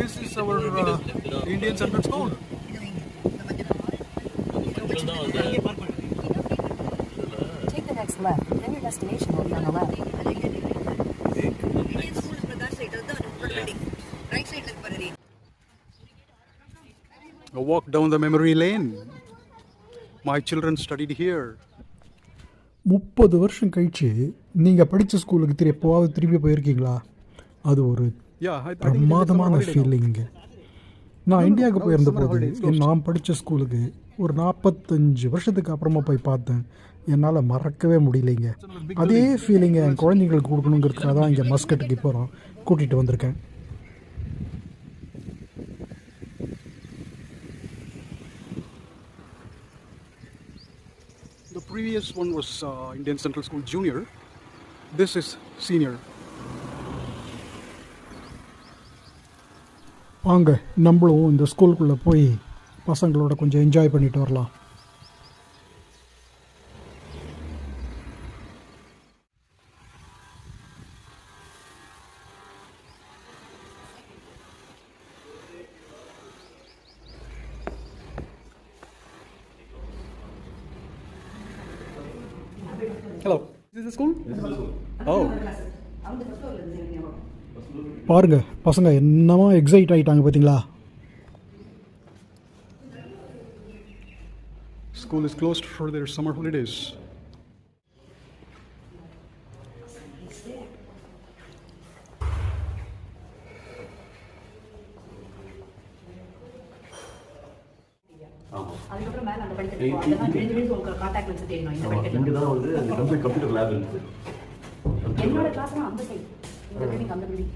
this is our uh, Indian Central School. Take the next left, then your destination will be on the left. A walk down the memory lane. My children studied here. முப்பது வருஷம் கழிச்சு நீங்கள் படித்த ஸ்கூலுக்கு திரு எப்போவாவது திரும்பி போயிருக்கீங்களா அது ஒரு பிரமாதமான. ஃபீலிங்கு நான் இந்தியாவுக்கு போயிருந்த போது. நான் படித்த ஸ்கூலுக்கு ஒரு நாற்பத்தஞ்சு வருஷத்துக்கு அப்புறமா போய் பார்த்தேன் என்னால் மறக்கவே முடியலைங்க அதே ஃபீலிங்கை என் குழந்தைங்களுக்கு கொடுக்கணுங்கிறதுக்காக தான் இங்கே மஸ்கட்டுக்கு இப்போ கூட்டிகிட்டு வந்திருக்கேன் The previous one was uh, Indian Central School Junior. This is senior. வாங்க நம்மளும் இந்த ஸ்கூலுக்குள்ளே போய் பசங்களோட கொஞ்சம் என்ஜாய் பண்ணிட்டு வரலாம் Hello. Is this the school? Oh. பாருங்க பசங்க என்னமா எக்ஸைட் ஆகிட்டாங்க பார்த்தீங்களா School is closed for their summer holidays. அதுக்கப்புறம் மேல அந்த படிக்கிறதுக்கு போ. அதெல்லாம் தெரிஞ்சு தெரிஞ்சு உங்களுக்கு கான்டாக்ட் லென்ஸ் தெரியணும் இந்த படிக்கிறது இங்கே தான் வந்து அந்த கம்ப்யூட்டர் கம்ப்யூட்டர் லேப் இருக்குது என்னோட கிளாஸ்லாம் அந்த சைடு இந்த பில்டிங் அந்த பில்டிங்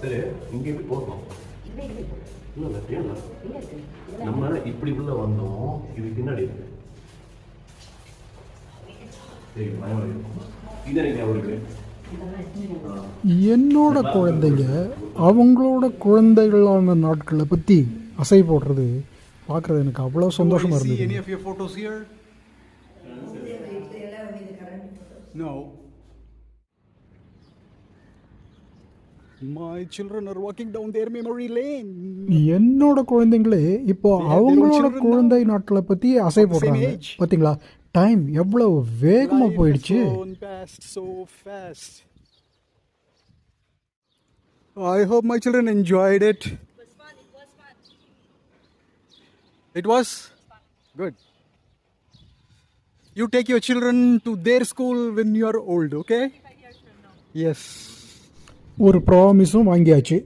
சரி இங்கே எப்படி போகணும் இல்லை இல்லை இல்லை இல்லை தெரியல. எங்க இருக்கு? இதெல்லாம் நம்ம இப்படி உள்ள வந்தோம் இது பின்னாடி இருக்கு. என்னோட குழந்தைங்க அவங்களோட குழந்தைகளான நாட்களை பற்றி அசை போடுறது பார்க்குறது எனக்கு அவ்வளோ சந்தோஷமாக இருந்தது. of your photos here? No. My children are walking down their memory lane. என்னோட குழந்தைங்களே இப்போ They have their own அவங்களோட children now. குழந்தை நாட்களை பற்றி அசை Of the same போடுறாங்க age. பார்த்தீங்களா டைம் எவ்வளவு வேகமாக Life போயிடுச்சு has gone past so fast. I hope my children enjoyed it. It was good. You take your children to their school when you are old, okay? Yes. ஒரு ப்ராமிஸும் வாங்கியாச்சு.